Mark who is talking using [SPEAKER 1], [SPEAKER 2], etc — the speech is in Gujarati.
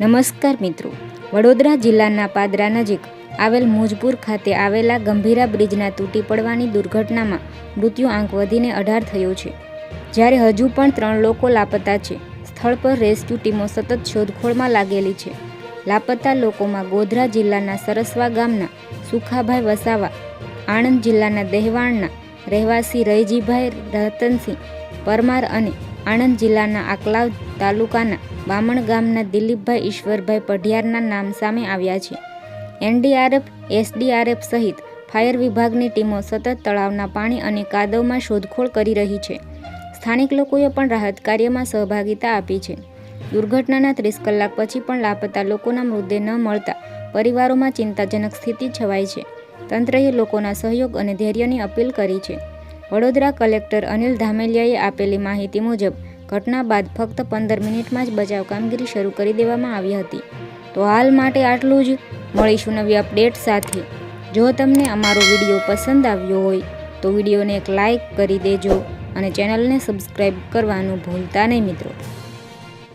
[SPEAKER 1] નમસ્કાર મિત્રો. વડોદરા જિલ્લાના પાદરા નજીક આવેલ મુજપુર ખાતે આવેલા ગંભીરા બ્રિજના તૂટી પડવાની દુર્ઘટનામાં મૃત્યુ આંક વધીને અઢાર થયો છે. જ્યારે હજુ પણ ત્રણ લોકો લાપતા છે, સ્થળ પર રેસ્ક્યુ ટીમો સતત શોધખોળમાં લાગેલી છે. લાપતા લોકોમાં ગોધરા જિલ્લાના સરસવા ગામના સુખાભાઈ વસાવા, આણંદ જિલ્લાના દહેવાણના રહેવાસી રૈજીભાઈ રતનસિંહ પરમાર અને આણંદ જિલ્લાના આકલાવ તાલુકાના બામણ ગામના દિલીપભાઈ ઈશ્વરભાઈ પઢિયારના નામ સામે આવ્યા છે. એનડીઆરએફ, એસડીઆરએફ સહિત ફાયર વિભાગની ટીમો સતત તળાવના પાણી અને કાદવમાં શોધખોળ કરી રહી છે. સ્થાનિક લોકોએ પણ રાહત કાર્યમાં સહભાગિતા આપી છે. દુર્ઘટનાના ત્રીસ કલાક પછી પણ લાપતા લોકોના મૃતદેહ ન મળતા પરિવારોમાં ચિંતાજનક સ્થિતિ છવાઈ છે. તંત્રએ લોકોના સહયોગ અને ધૈર્યની અપીલ કરી છે. વડોદરા કલેક્ટર અનિલ ધામેલિયાએ આપેલી માહિતી મુજબ, ઘટના બાદ ફક્ત પંદર મિનિટમાં જ બચાવ કામગીરી શરૂ કરી દેવામાં આવી હતી. તો હાલ માટે આટલું જ. મળીશું નવી અપડેટ સાથે. જો તમને અમારો વીડિયો પસંદ આવ્યો હોય, તો વિડીયોને એક લાઇક કરી દેજો અને ચેનલને સબસ્ક્રાઈબ કરવાનું ભૂલતા નહીં મિત્રો.